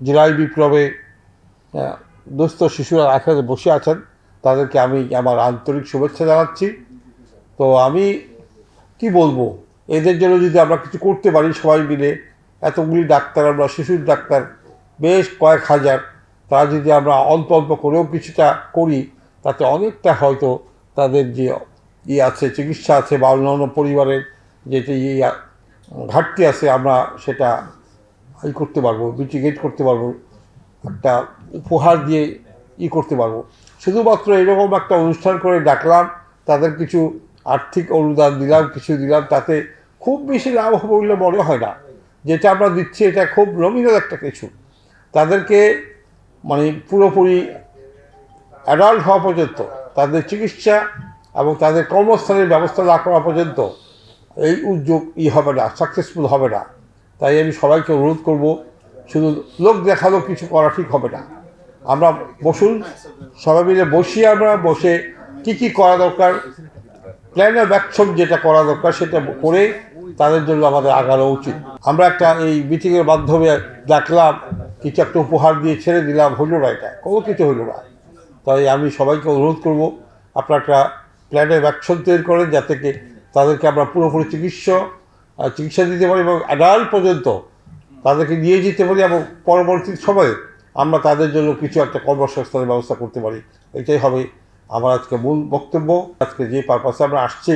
জুলাই বিপ্লবে দুস্থ শিশুরা এখানে বসে আছেন। তাদেরকে আমি আমার আন্তরিক শুভেচ্ছা জানাচ্ছি। তো আমি কি বলব? এদের জন্য যদি আমরা কিছু করতে পারি সবাই মিলে, এতগুলি ডাক্তার আমরা, শিশুর ডাক্তার, বেশ কয়েক হাজার, তারা যদি আমরা অল্প অল্প করেও কিছুটা করি, তাতে অনেকটা হয়তো তাদের যে ইয়ে আছে, চিকিৎসা আছে বা অন্যান্য পরিবারের যেটি ঘাটতি আছে, আমরা সেটা ই করতে পারব মিটিগেট করতে পারব, একটা উপহার দিয়ে ই করতে পারব। শুধুমাত্র এরকম একটা অনুষ্ঠান করে ডাকলাম, তাদের কিছু আর্থিক অনুদান দিলাম, কিছু দিলাম, তাতে খুব বেশি লাভ হবে বলে মনে হয় না। যেটা আমরা দিচ্ছি, এটা খুব নমিনাল একটা কিছু। তাদেরকে মানে পুরোপুরি অ্যাডাল্ট হওয়া পর্যন্ত, তাদের চিকিৎসা এবং তাদের কর্মস্থানের ব্যবস্থা না করা পর্যন্ত এই উদ্যোগ ই হবে না সাকসেসফুল হবে না। তাই আমি সবাইকে অনুরোধ করব, শুধু লোক দেখাল কিছু করা ঠিক হবে না। আমরা বসুন, সবাই মিলে বসি আমরা, বসে কী কী করা দরকার প্ল্যান অফ অ্যাকশন যেটা করা দরকার সেটা করে তাদের জন্য আমাদের আগানো উচিত। আমরা একটা এই মিটিংয়ের মাধ্যমে ডাকলাম কিছু একটা উপহার দিয়ে ছেড়ে দিলাম হলো না এটা? কোনো কিছু হলো না। তাই আমি সবাইকে অনুরোধ করব, আপনারা একটা প্ল্যান অফ অ্যাকশন তৈরি করেন যাতে তাদেরকে আমরা পুরোপুরি চিকিৎসা চিকিৎসা দিতে পারি এবং অ্যাডাল্ট পর্যন্ত তাদেরকে নিয়ে যেতে পারি এবং পরবর্তী সময়ে আমরা তাদের জন্য কিছু একটা কর্মসংস্থানের ব্যবস্থা করতে পারি। এটাই হবে আমার আজকে মূল বক্তব্য। আজকে যে পারপাসে আমরা আসছি,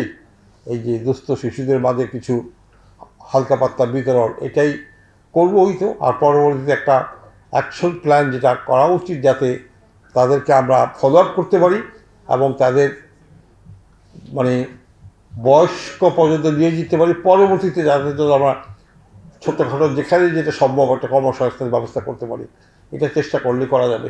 এই যে দুস্থ শিশুদের মাঝে কিছু হালকা পাত্তা বিতরণ, এটাই করবোই তো আর পরবর্তীতে একটা অ্যাকশন প্ল্যান যেটা করা উচিত যাতে তাদেরকে আমরা ফলো আপ করতে পারি এবং তাদের মানে বয়স্ক পর্যন্ত নিয়ে যেতে পারি, পরবর্তীতে যাতে আমরা ছোটোখাটো যেখানে যেটা সম্ভব একটা কর্মসংস্থানের ব্যবস্থা করতে পারি। এটা চেষ্টা করলে করা যাবে।